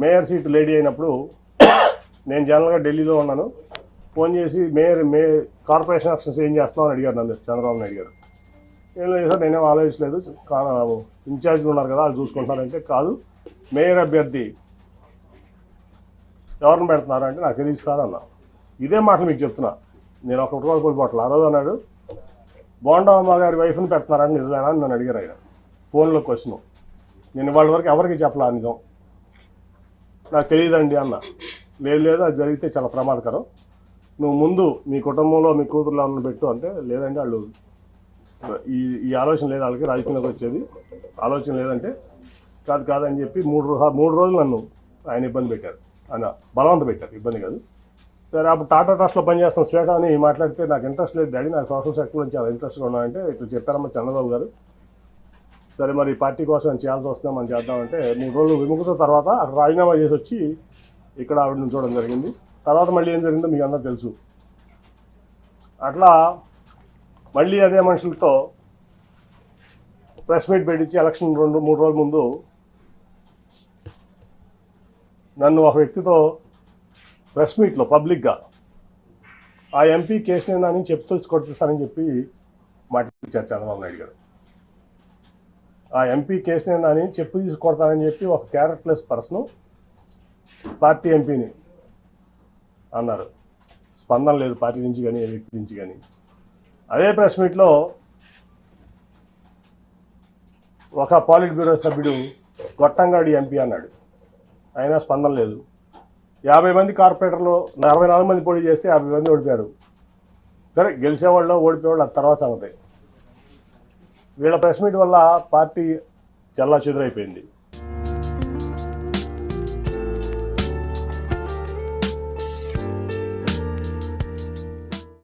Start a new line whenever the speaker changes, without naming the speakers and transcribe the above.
Mayor seat lady అయినప్పుడు నేను జనరల్గా ఢిల్లీలో ఉన్నాను. ఫోన్ చేసి మేయర్ మే కార్పొరేషన్ ఎలక్షన్స్ ఏం చేస్తామని అడిగారు నన్ను చంద్రబాబు నాయుడు గారు. ఏం లేదు సార్ నేనేం ఆలోచించలేదు. ఇన్ఛార్జ్లు ఉన్నారు కదా వాళ్ళు చూసుకుంటున్నారంటే కాదు. మేయర్ అభ్యర్థి ఎవరిని పెడుతున్నారు అంటే నాకు తెలియదు సార్ అన్న. ఇదే మాటలు మీకు చెప్తున్నా. నేను ఒక రూపాయి కోల్పోవట్లేదు ఆ రోజు అన్నాడు. బోండమ్మ గారి వైఫ్ని పెడుతున్నారని నిజమేనా అని నన్ను అడిగారు ఆయన. ఫోన్లో క్వశ్చన్ నేను వాళ్ళ వరకు ఎవరికి చెప్పలే నిజం? నాకు తెలియదండి అన్న. లేదు లేదు అది జరిగితే చాలా ప్రమాదకరం. నువ్వు ముందు మీ కుటుంబంలో మీ కూతురులో ఉన్న పెట్టు అంటే లేదండి వాళ్ళు ఈ ఈ ఆలోచన లేదు వాళ్ళకి రాజకీయంలోకి వచ్చేది. ఆలోచన లేదంటే కాదు కాదని చెప్పి మూడు మూడు రోజులు నన్ను ఆయన ఇబ్బంది పెట్టారు. ఆయన బలవంత పెట్టారు ఇబ్బంది కాదు. సరే అప్పుడు టాటా ట్రస్ట్లో పనిచేస్తున్న శ్వేత అని మాట్లాడితే నాకు ఇంట్రెస్ట్ లేదు. డాడీ నాకు సోషల్ సెక్టర్ నుంచి చాలా ఇంట్రెస్ట్గా ఉన్నాయంటే ఇట్లా చెప్పారమ్మా చంద్రబాబు గారు. సరే మరి పార్టీ కోసం చేయాల్సి వస్తుందా మనం చేద్దామంటే మూడు రోజులు విముఖత తర్వాత అక్కడ రాజీనామా చేసి వచ్చి ఇక్కడ ఆవిడ నుంచోవడం జరిగింది. తర్వాత మళ్ళీ ఏం జరిగిందో మీకు అందరూ తెలుసు. అట్లా మళ్ళీ అదే మనుషులతో ప్రెస్ మీట్ పెట్టించి ఎలక్షన్ రెండు మూడు రోజుల ముందు నన్ను ఒక వ్యక్తితో ప్రెస్ మీట్లో పబ్లిక్గా ఆ ఎంపీ కేసు అని చెప్తూ కొట్టిస్తానని చెప్పి మాట్లాడించారు చంద్రబాబు నాయుడు గారు. ఆ ఎంపీ కేసుని అని చెప్పు తీసి కొడతానని చెప్పి ఒక క్యారెక్టర్లెస్ పర్సన్ పార్టీ ఎంపీని అన్నారు. స్పందన లేదు పార్టీ నుంచి కానీ ఏ వ్యక్తి నుంచి కానీ. అదే ప్రెస్ మీట్లో ఒక పాలిట్ బ్యూరో సభ్యుడు గొట్టంగాడి ఎంపీ అన్నాడు. అయినా స్పందన లేదు. యాభై మంది కార్పొరేటర్లు అరవై నాలుగు మంది పోటీ చేస్తే యాభై మంది ఓడిపోయారు. సరే గెలిచేవాళ్ళు ఓడిపోయేవాళ్ళు ఆ తర్వాత సంగతి. వీళ్ళ ప్రెస్ మీట్ వల్ల పార్టీ చల్లా చెదురైపోయింది.